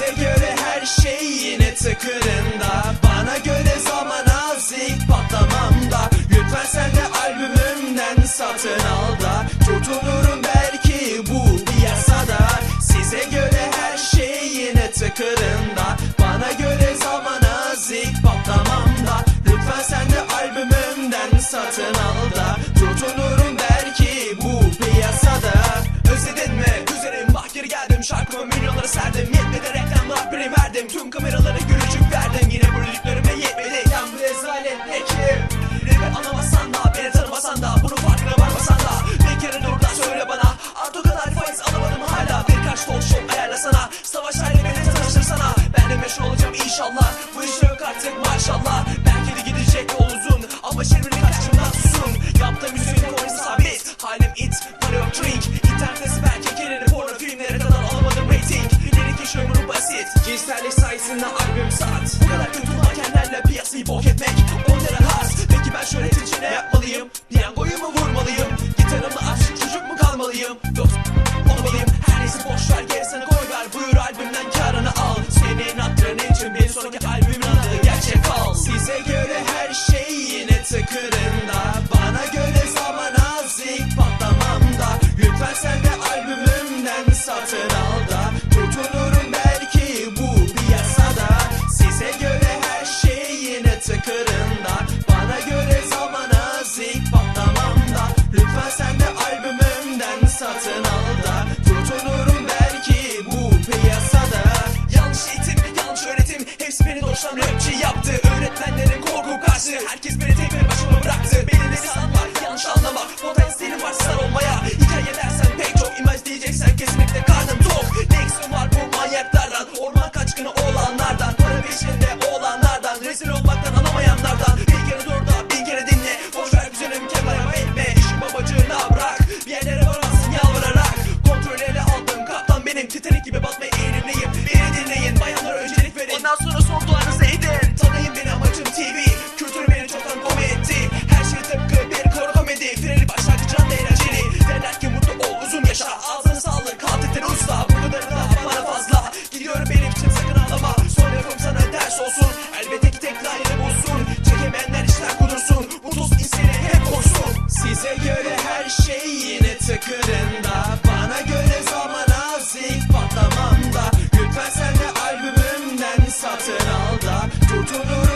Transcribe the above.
Size göre her şey yine tıkırında. Bana göre zaman az ilk patlamamda Lütfen sen de albümümden satın al da. Tutunurum belki bu piyasada. Size göre her şey yine tıkırında. Bana göre zaman az ilk patlamamda Lütfen sen de albümümden satın al da. Çamaşır bir kaçımdan susun. Yaptığım müziğin oyunu sabit. Halim it, para yok drink İnternet belki geleni porno filmlere kadar alamadım rating. Lirik iş ömrü basit. Cinsellik sayesinde albüm sat Bu kadar kötü mankenlerle piyasayı bok etmek Onlara has. Peki ben şöyle şöhretin ne yapmalıyım? Piyangoyu mu vurmalıyım? Gitarımla aşık çocuk mu kalmalıyım? Dost olmalıyım. Her neyse boşver gerisine koy ver. Buyur albümden karını al. Senin hatırın için bir sonraki albüm Herkes beni tek olsun Elbette ki tek layığını bulsun. Çekemeyenler işler kudursun. Bu toz insene hep koysun. Size göre her şey yine tıkırında. Bana göre zaman azik patlamamda. Lütfen sen de albümümden satın al da. Kurtulur